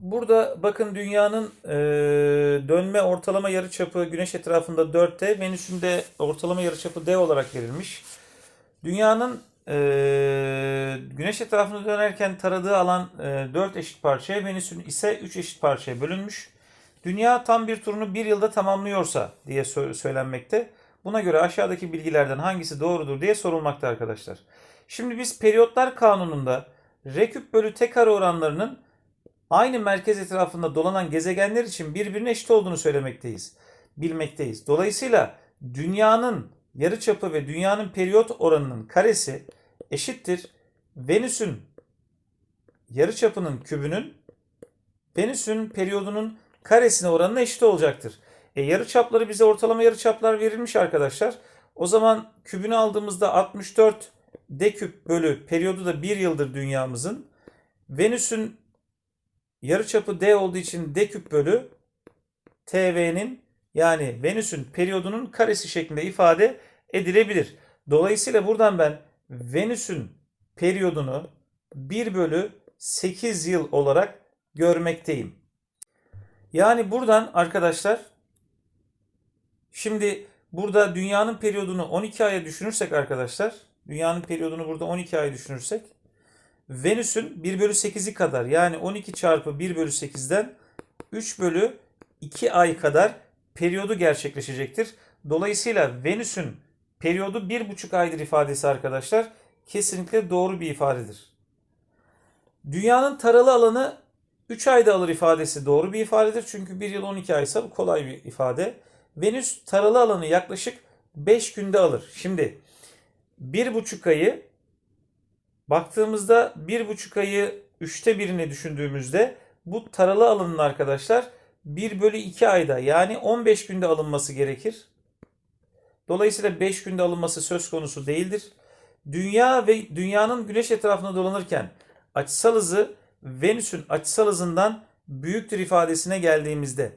Burada bakın dünyanın e, dönme ortalama yarıçapı güneş etrafında 4T, Venüs'ün de ortalama yarıçapı D olarak verilmiş. Dünyanın e, güneş etrafında dönerken taradığı alan e, 4 eşit parçaya, Venüs'ün ise 3 eşit parçaya bölünmüş. Dünya tam bir turunu bir yılda tamamlıyorsa diye sö- söylenmekte. Buna göre aşağıdaki bilgilerden hangisi doğrudur diye sorulmakta arkadaşlar. Şimdi biz periyotlar kanununda R küp bölü T oranlarının aynı merkez etrafında dolanan gezegenler için birbirine eşit olduğunu söylemekteyiz. Bilmekteyiz. Dolayısıyla dünyanın yarıçapı ve dünyanın periyot oranının karesi eşittir. Venüs'ün yarıçapının kübünün Venüs'ün periyodunun karesine oranına eşit olacaktır. E, yarıçapları bize ortalama yarıçaplar verilmiş arkadaşlar. O zaman kübünü aldığımızda 64 d küp bölü periyodu da 1 yıldır dünyamızın. Venüs'ün yarıçapı d olduğu için d küp bölü tv'nin yani Venüs'ün periyodunun karesi şeklinde ifade edilebilir. Dolayısıyla buradan ben Venüs'ün periyodunu 1 bölü 8 yıl olarak görmekteyim. Yani buradan arkadaşlar şimdi burada dünyanın periyodunu 12 aya düşünürsek arkadaşlar dünyanın periyodunu burada 12 ay düşünürsek Venüs'ün 1 bölü 8'i kadar yani 12 çarpı 1 bölü 8'den 3 bölü 2 ay kadar periyodu gerçekleşecektir. Dolayısıyla Venüs'ün periyodu 1,5 aydır ifadesi arkadaşlar kesinlikle doğru bir ifadedir. Dünyanın taralı alanı 3 ayda alır ifadesi doğru bir ifadedir. Çünkü 1 yıl 12 aysa bu kolay bir ifade. Venüs taralı alanı yaklaşık 5 günde alır. Şimdi 1,5 ayı baktığımızda 1,5 ayı 3'te birini düşündüğümüzde bu taralı alanın arkadaşlar 1 bölü 2 ayda yani 15 günde alınması gerekir. Dolayısıyla 5 günde alınması söz konusu değildir. Dünya ve dünyanın güneş etrafında dolanırken açısal hızı Venüs'ün açısal hızından büyüktür ifadesine geldiğimizde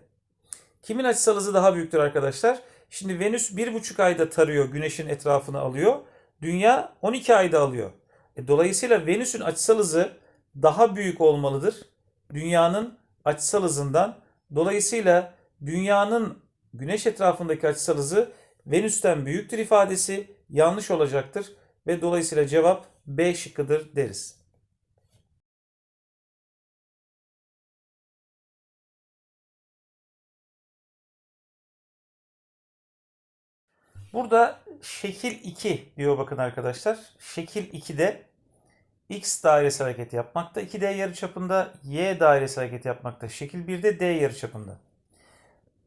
kimin açısal hızı daha büyüktür arkadaşlar? Şimdi Venüs 1,5 ayda tarıyor, güneşin etrafını alıyor. Dünya 12 ayda alıyor. E, dolayısıyla Venüs'ün açısal hızı daha büyük olmalıdır. Dünyanın açısal hızından. Dolayısıyla dünyanın güneş etrafındaki açısal hızı Venüs'ten büyüktür ifadesi yanlış olacaktır ve dolayısıyla cevap B şıkkıdır deriz. Burada şekil 2 diyor bakın arkadaşlar. Şekil 2'de x dairesi hareket yapmakta. 2D yarıçapında y dairesi hareket yapmakta. Şekil 1'de d yarıçapında.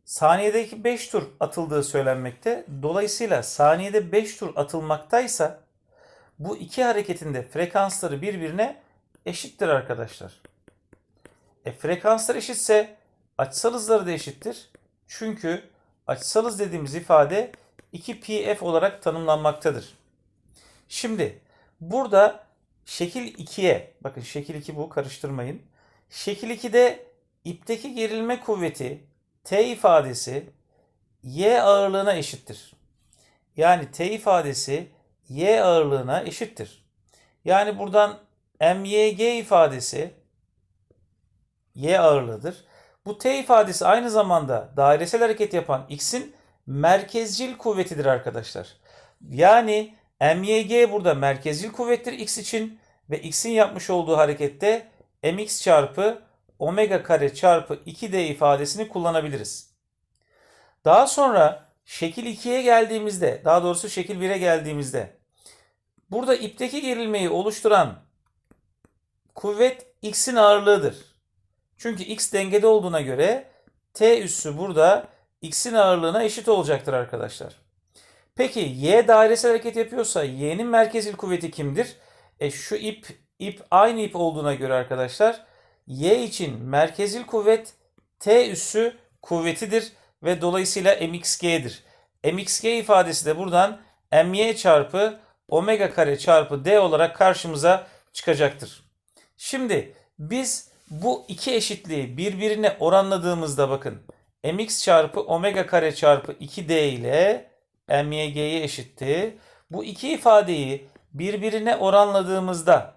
Saniyedeki 5 tur atıldığı söylenmekte. Dolayısıyla saniyede 5 tur atılmaktaysa bu iki hareketin de frekansları birbirine eşittir arkadaşlar. E frekanslar eşitse açısal hızları da eşittir. Çünkü açısal hız dediğimiz ifade 2pf olarak tanımlanmaktadır. Şimdi burada şekil 2'ye bakın şekil 2 bu karıştırmayın. Şekil 2'de ipteki gerilme kuvveti T ifadesi Y ağırlığına eşittir. Yani T ifadesi Y ağırlığına eşittir. Yani buradan MYG ifadesi Y ağırlığıdır. Bu T ifadesi aynı zamanda dairesel hareket yapan X'in merkezcil kuvvetidir arkadaşlar. Yani MYG burada merkezcil kuvvettir X için ve X'in yapmış olduğu harekette mx çarpı omega kare çarpı 2d ifadesini kullanabiliriz. Daha sonra şekil 2'ye geldiğimizde, daha doğrusu şekil 1'e geldiğimizde burada ipteki gerilmeyi oluşturan kuvvet x'in ağırlığıdır. Çünkü x dengede olduğuna göre t üssü burada x'in ağırlığına eşit olacaktır arkadaşlar. Peki y dairesel hareket yapıyorsa y'nin merkezil kuvveti kimdir? E şu ip ip aynı ip olduğuna göre arkadaşlar y için merkezil kuvvet t üssü kuvvetidir ve dolayısıyla mxg'dir. mxg ifadesi de buradan my çarpı omega kare çarpı d olarak karşımıza çıkacaktır. Şimdi biz bu iki eşitliği birbirine oranladığımızda bakın mx çarpı omega kare çarpı 2d ile my'ye eşitti. Bu iki ifadeyi birbirine oranladığımızda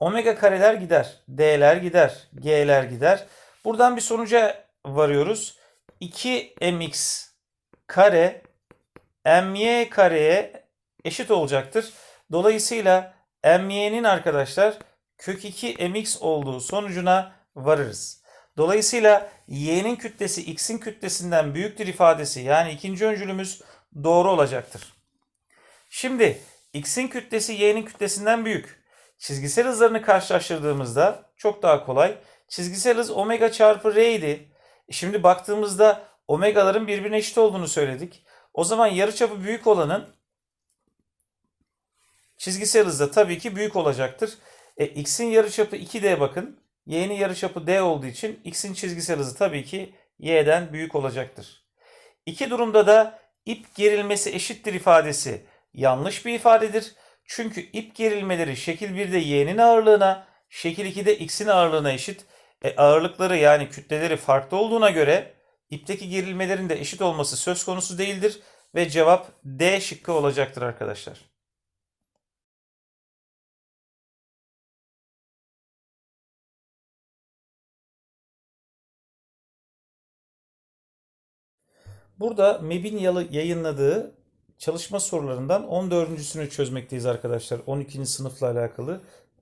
Omega kareler gider. D'ler gider. G'ler gider. Buradan bir sonuca varıyoruz. 2mx kare my kareye eşit olacaktır. Dolayısıyla my'nin arkadaşlar kök 2 mx olduğu sonucuna varırız. Dolayısıyla y'nin kütlesi x'in kütlesinden büyüktür ifadesi yani ikinci öncülümüz doğru olacaktır. Şimdi x'in kütlesi y'nin kütlesinden büyük. Çizgisel hızlarını karşılaştırdığımızda çok daha kolay. Çizgisel hız omega çarpı r idi. Şimdi baktığımızda omegaların birbirine eşit olduğunu söyledik. O zaman yarıçapı büyük olanın çizgisel hızda tabii ki büyük olacaktır. E, x'in yarıçapı 2d bakın. Y'nin yarıçapı d olduğu için x'in çizgisel hızı tabii ki y'den büyük olacaktır. İki durumda da ip gerilmesi eşittir ifadesi yanlış bir ifadedir. Çünkü ip gerilmeleri şekil 1'de y'nin ağırlığına, şekil 2'de x'in ağırlığına eşit. E, ağırlıkları yani kütleleri farklı olduğuna göre ipteki gerilmelerin de eşit olması söz konusu değildir ve cevap D şıkkı olacaktır arkadaşlar. Burada MEB'in yayınladığı çalışma sorularından 14.sünü çözmekteyiz arkadaşlar. 12. sınıfla alakalı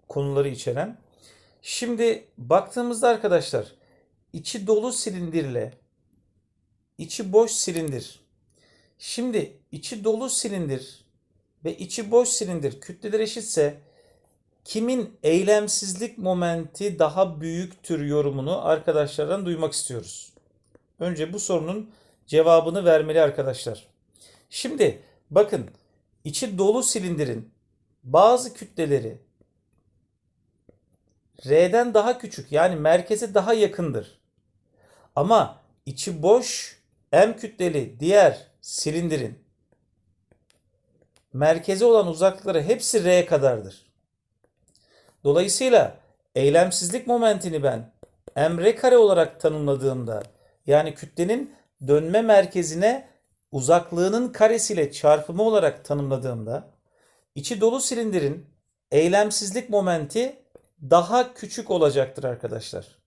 konuları içeren. Şimdi baktığımızda arkadaşlar içi dolu silindirle içi boş silindir. Şimdi içi dolu silindir ve içi boş silindir kütleler eşitse kimin eylemsizlik momenti daha büyüktür yorumunu arkadaşlardan duymak istiyoruz. Önce bu sorunun cevabını vermeli arkadaşlar. Şimdi bakın içi dolu silindirin bazı kütleleri R'den daha küçük yani merkeze daha yakındır. Ama içi boş M kütleli diğer silindirin merkeze olan uzaklıkları hepsi R kadardır. Dolayısıyla eylemsizlik momentini ben m kare olarak tanımladığımda yani kütlenin dönme merkezine uzaklığının karesiyle çarpımı olarak tanımladığımda içi dolu silindirin eylemsizlik momenti daha küçük olacaktır arkadaşlar.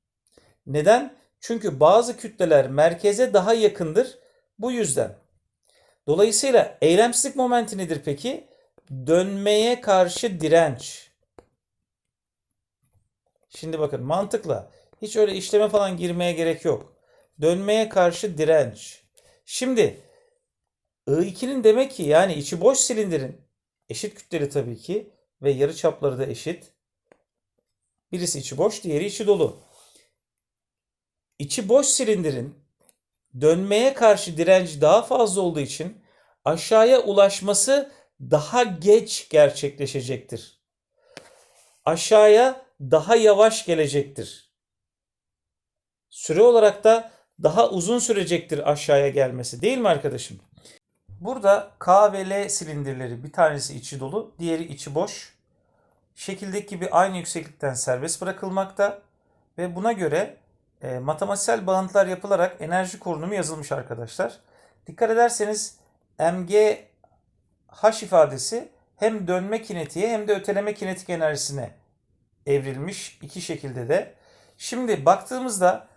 Neden? Çünkü bazı kütleler merkeze daha yakındır. Bu yüzden. Dolayısıyla eylemsizlik momenti nedir peki? Dönmeye karşı direnç. Şimdi bakın mantıkla hiç öyle işleme falan girmeye gerek yok. Dönmeye karşı direnç. Şimdi I2'nin demek ki yani içi boş silindirin eşit kütleli tabii ki ve yarı çapları da eşit. Birisi içi boş, diğeri içi dolu. İçi boş silindirin dönmeye karşı direnci daha fazla olduğu için aşağıya ulaşması daha geç gerçekleşecektir. Aşağıya daha yavaş gelecektir. Süre olarak da daha uzun sürecektir aşağıya gelmesi değil mi arkadaşım? Burada K ve L silindirleri bir tanesi içi dolu, diğeri içi boş. Şekildeki gibi aynı yükseklikten serbest bırakılmakta ve buna göre e, matematiksel bağıntılar yapılarak enerji korunumu yazılmış arkadaşlar. Dikkat ederseniz mg h ifadesi hem dönme kinetiğe hem de öteleme kinetik enerjisine evrilmiş iki şekilde de. Şimdi baktığımızda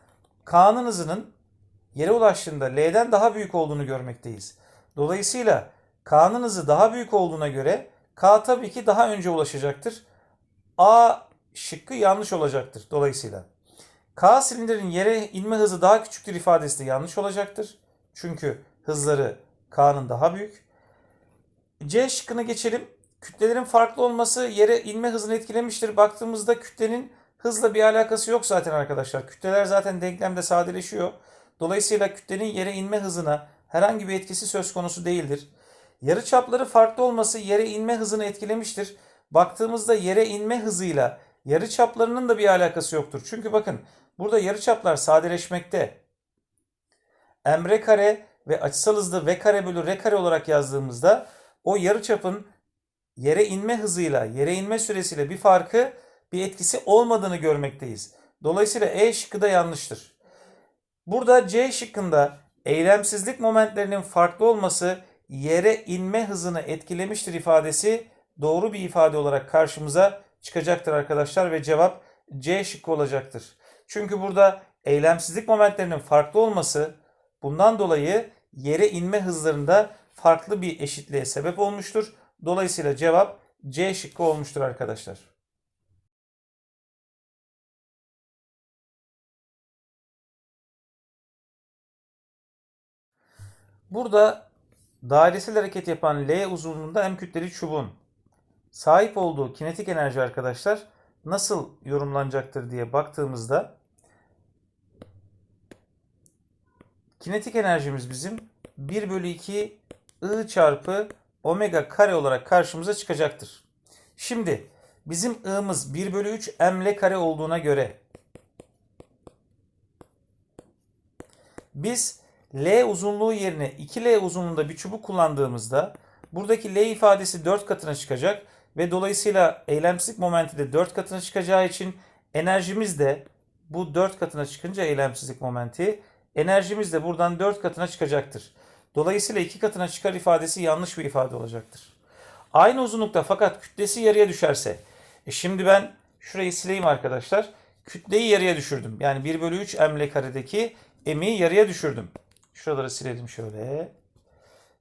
K'nın hızının yere ulaştığında L'den daha büyük olduğunu görmekteyiz. Dolayısıyla K'nın hızı daha büyük olduğuna göre K tabii ki daha önce ulaşacaktır. A şıkkı yanlış olacaktır dolayısıyla. K silindirin yere inme hızı daha küçüktür ifadesi de yanlış olacaktır. Çünkü hızları K'nın daha büyük. C şıkkına geçelim. Kütlelerin farklı olması yere inme hızını etkilemiştir. Baktığımızda kütlenin hızla bir alakası yok zaten arkadaşlar. Kütleler zaten denklemde sadeleşiyor. Dolayısıyla kütlenin yere inme hızına herhangi bir etkisi söz konusu değildir. Yarı çapları farklı olması yere inme hızını etkilemiştir. Baktığımızda yere inme hızıyla yarı çaplarının da bir alakası yoktur. Çünkü bakın burada yarı çaplar sadeleşmekte. m kare ve açısal hızlı v kare bölü r kare olarak yazdığımızda o yarı çapın yere inme hızıyla, yere inme süresiyle bir farkı, bir etkisi olmadığını görmekteyiz. Dolayısıyla E şıkkı da yanlıştır. Burada C şıkkında eylemsizlik momentlerinin farklı olması yere inme hızını etkilemiştir ifadesi doğru bir ifade olarak karşımıza çıkacaktır arkadaşlar ve cevap C şıkkı olacaktır. Çünkü burada eylemsizlik momentlerinin farklı olması bundan dolayı yere inme hızlarında farklı bir eşitliğe sebep olmuştur. Dolayısıyla cevap C şıkkı olmuştur arkadaşlar. Burada dairesel hareket yapan L uzunluğunda M kütleli çubuğun sahip olduğu kinetik enerji arkadaşlar nasıl yorumlanacaktır diye baktığımızda kinetik enerjimiz bizim 1 bölü 2 I çarpı omega kare olarak karşımıza çıkacaktır. Şimdi bizim I'mız 1 bölü 3 M L kare olduğuna göre biz L uzunluğu yerine 2L uzunluğunda bir çubuk kullandığımızda buradaki L ifadesi 4 katına çıkacak ve dolayısıyla eylemsizlik momenti de 4 katına çıkacağı için enerjimiz de bu 4 katına çıkınca eylemsizlik momenti enerjimiz de buradan 4 katına çıkacaktır. Dolayısıyla 2 katına çıkar ifadesi yanlış bir ifade olacaktır. Aynı uzunlukta fakat kütlesi yarıya düşerse e şimdi ben şurayı sileyim arkadaşlar. Kütleyi yarıya düşürdüm. Yani 1 bölü 3 m karedeki m'i yarıya düşürdüm. Şuraları silelim şöyle.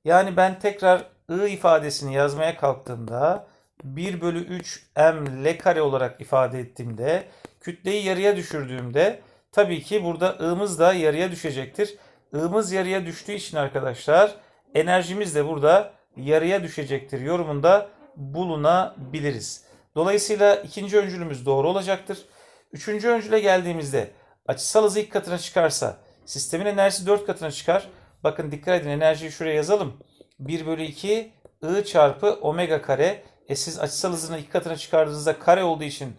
Yani ben tekrar I ifadesini yazmaya kalktığımda 1 bölü 3 m l kare olarak ifade ettiğimde kütleyi yarıya düşürdüğümde tabii ki burada I'mız da yarıya düşecektir. I'mız yarıya düştüğü için arkadaşlar enerjimiz de burada yarıya düşecektir yorumunda bulunabiliriz. Dolayısıyla ikinci öncülümüz doğru olacaktır. Üçüncü öncüle geldiğimizde açısal hızı ilk katına çıkarsa sistemin enerjisi 4 katına çıkar. Bakın dikkat edin enerjiyi şuraya yazalım. 1 bölü 2 I çarpı omega kare. E siz açısal hızını iki katına çıkardığınızda kare olduğu için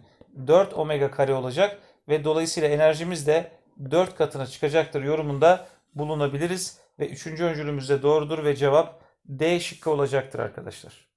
4 omega kare olacak. Ve dolayısıyla enerjimiz de 4 katına çıkacaktır yorumunda bulunabiliriz. Ve üçüncü öncülümüz de doğrudur ve cevap D şıkkı olacaktır arkadaşlar.